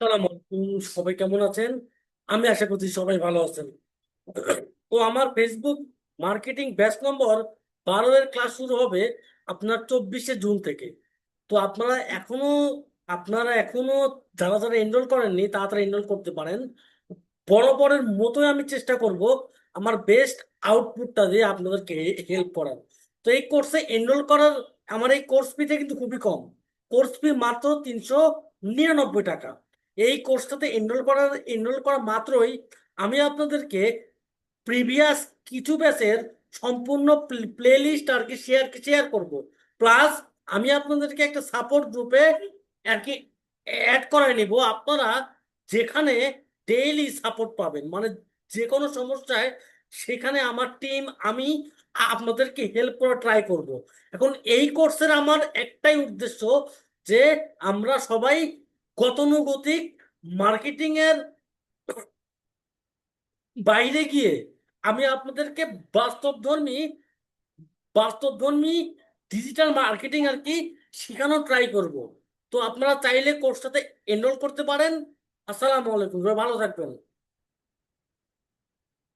আসসালামু আলাইকুম সবাই কেমন আছেন? আমি আশা করছি সবাই ভালো আছেন। তো আমার ফেসবুক মার্কেটিং ব্যাচ নম্বর বারো এর ক্লাস শুরু হবে আপনার চব্বিশে জুন থেকে। তো আপনারা এখনও আপনারা এখনও যারা যারা এনরোল করেননি তাড়াতাড়ি এনরোল করতে পারেন। বরাবরের মতোই আমি চেষ্টা করব আমার বেস্ট আউটপুটটা দিয়ে আপনাদেরকে হেল্প করার। তো এই কোর্সে এনরোল করার, আমার এই কোর্স ফিটা কিন্তু খুবই কম। কোর্স ফি মাত্র তিনশো নিরানব্বই টাকা। এই কোর্সটাতে এনরোল করার এনরোল করা মাত্রই আমি আপনাদেরকে প্রিভিয়াস কিছু ব্যাচের সম্পূর্ণ প্লে লিস্ট আর কি শেয়ার শেয়ার করব। প্লাস আমি আপনাদেরকে একটা সাপোর্ট গ্রুপে আর কি অ্যাড করাই নিব। আপনারা যেখানে ডেইলি সাপোর্ট পাবেন মানে যে কোনো সমস্যায় সেখানে আমার টিম আমি আপনাদেরকে হেল্প করা ট্রাই করব। এখন এই কোর্সের আমার একটাই উদ্দেশ্য যে আমরা সবাই গতানুগতিক মার্কেটিং এর বাইরে গিয়ে আমি আপনাদেরকে বাস্তবধর্মী বাস্তবধর্মী ডিজিটাল মার্কেটিং আর কি শেখানোর ট্রাই করব। তো আপনারা চাইলে কোর্সটাতে এনরোল করতে পারেন। আসসালামু আলাইকুম ভালো থাকবেন।